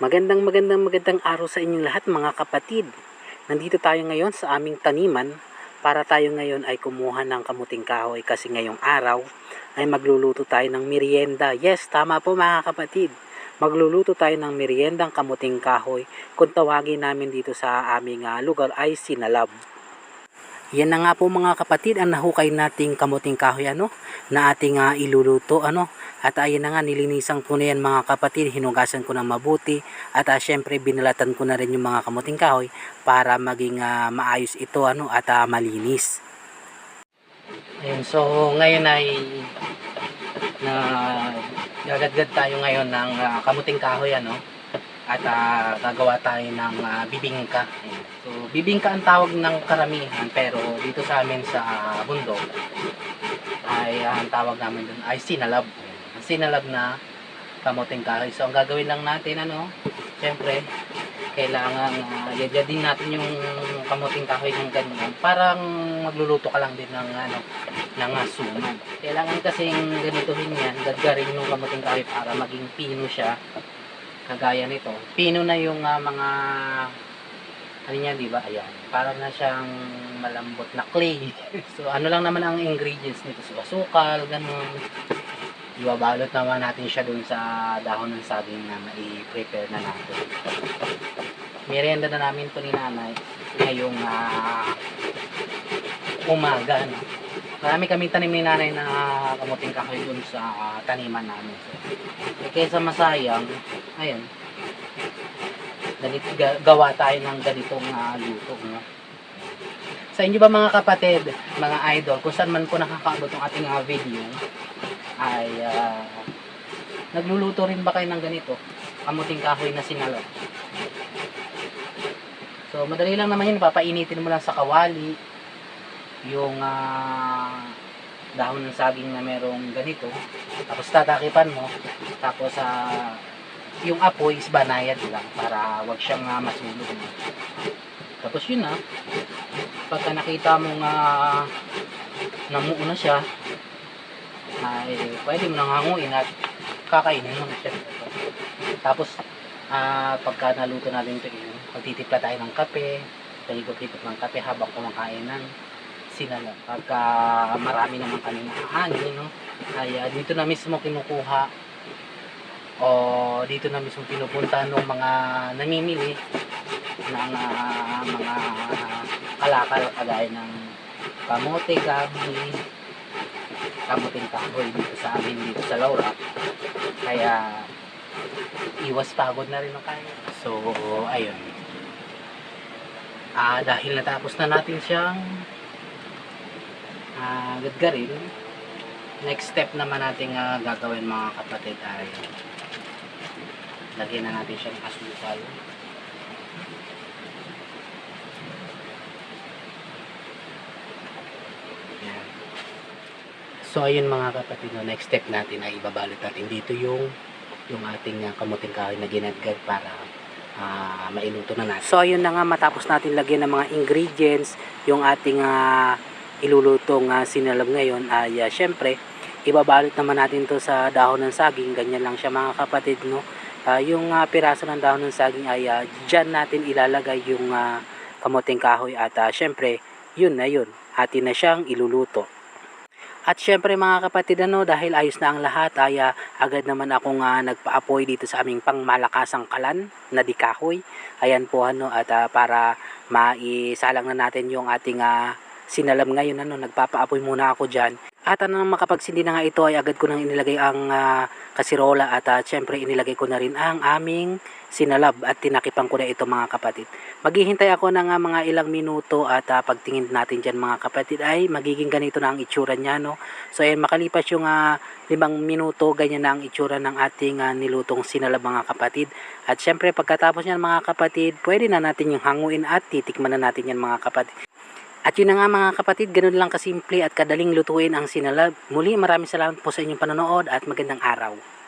Magandang magandang magandang araw sa inyong lahat mga kapatid. Nandito tayo ngayon sa aming taniman para tayo ngayon ay kumuha ng kamuting kahoy kasi ngayong araw ay magluluto tayo ng merienda. Yes, tama po mga kapatid. Magluluto tayo ng meriendang kamuting kahoy kung tawagin namin dito sa aming ah, lugar ay sinalab. Yan na nga po mga kapatid ang nahukay nating kamuting kahoy ano na ating ah, iluluto ano. At ayun na nga nilinisan ko na yan mga kapatid. Hinugasan ko ng mabuti. At ah, syempre binalatan ko na rin yung mga kamuting kahoy para maging ah, maayos ito ano at ah, malinis. Ayun, so ngayon ay na gagadgad tayo ngayon ng ah, kamuting kahoy ano at ah, gagawa tayo ng ah, bibingka. So bibingka ang tawag ng karamihan pero dito sa amin sa bundok ay ah, ang tawag namin dun ay sinalab. Ang sinalab na kamuting kahoy. So ang gagawin lang natin ano, syempre kailangan uh, yadyadin natin yung kamuting kahoy ng ganyan. Parang magluluto ka lang din ng ano ng uh, suman. Kailangan kasing ganituhin yan, gadgarin yung kamuting kahoy para maging pino siya. Kagaya nito. Pino na yung ah, mga ano niya, di ba? Ayan. Parang na siyang malambot na clay. so, ano lang naman ang ingredients nito? So, asukal, ganun. Ibabalot naman natin siya dun sa dahon ng saging na i-prepare na natin. Merienda na namin to ni nanay ngayong ah, umaga. No? Marami kami tanim ni nanay na kamuting kahoy dun sa ah, taniman namin. So, eh, kaysa masayang, ayan, ganit, ga- gawa tayo ng ganitong ah, luto. No? Sa inyo ba mga kapatid, mga idol, kung saan man po nakakaabot ang ating ah, video, ay ah, nagluluto rin ba kayo ng ganito? Kamuting kahoy na sinalo. So, madali lang naman yun. Papainitin mo lang sa kawali yung ah, dahon ng saging na merong ganito. Tapos tatakipan mo. Tapos sa yung apoy is banayad lang para wag siyang uh, masunog. Tapos yun na. Pagka nakita mo nga namuo na siya, ay pwede mo nang hanguin at kakainin mo siya. Tapos, ah pagka naluto natin ito, yun, magtitimpla tayo ng kape, taligog-higop ng kape habang kumakain ng sinala. Pagka marami naman kami nakahangin, no? ay ah, dito na mismo kinukuha o dito na mismo pinupunta ng mga namimili ng ah, mga kalakal kagaya ng kamote, gabi, kamuting kahoy dito sa amin dito sa Laura. Kaya iwas pagod na rin ang kaya. So, ayun. Ah, dahil natapos na natin siyang ah, gadgarin, next step naman natin ah, gagawin mga kapatid ay lagyan na natin siya ng asukal. So ayun mga kapatid, no, next step natin ay ibabalot natin dito yung yung ating uh, kamuting kahoy na ginadgad para ah, mailuto na natin. So ayun na nga matapos natin lagyan ng mga ingredients yung ating ah, ilulutong uh, sinalab ngayon ay ah, syempre ibabalot naman natin to sa dahon ng saging ganyan lang siya mga kapatid no. Ah, yung ah, piraso ng dahon ng saging ay uh, dyan natin ilalagay yung ah, kamuting kahoy at ah, syempre yun na yun atin na siyang iluluto. At syempre mga kapatid ano, dahil ayos na ang lahat, ay ah, agad naman akong uh, nagpa-apoy dito sa aming pangmalakasang kalan na di kahoy. Ayan po ano, at ah, para maisalang na natin yung ating ah, sinalam ngayon ano, nagpapa-apoy muna ako dyan. At ano makapagsindi na nga ito ay agad ko nang inilagay ang ah, kasirola at ah, syempre inilagay ko na rin ang aming sinalab at tinakipan ko na ito mga kapatid. Maghihintay ako ng ah, mga ilang minuto at ah, pagtingin natin dyan mga kapatid ay magiging ganito na ang itsura niya no. So ayan makalipas yung ah, limang minuto ganyan na ang itsura ng ating ah, nilutong sinalab mga kapatid. At syempre pagkatapos niyan mga kapatid pwede na natin yung hanguin at titikman na natin yan mga kapatid. At yun na nga mga kapatid, ganun lang kasimple at kadaling lutuin ang sinalab. Muli maraming salamat po sa inyong panonood at magandang araw.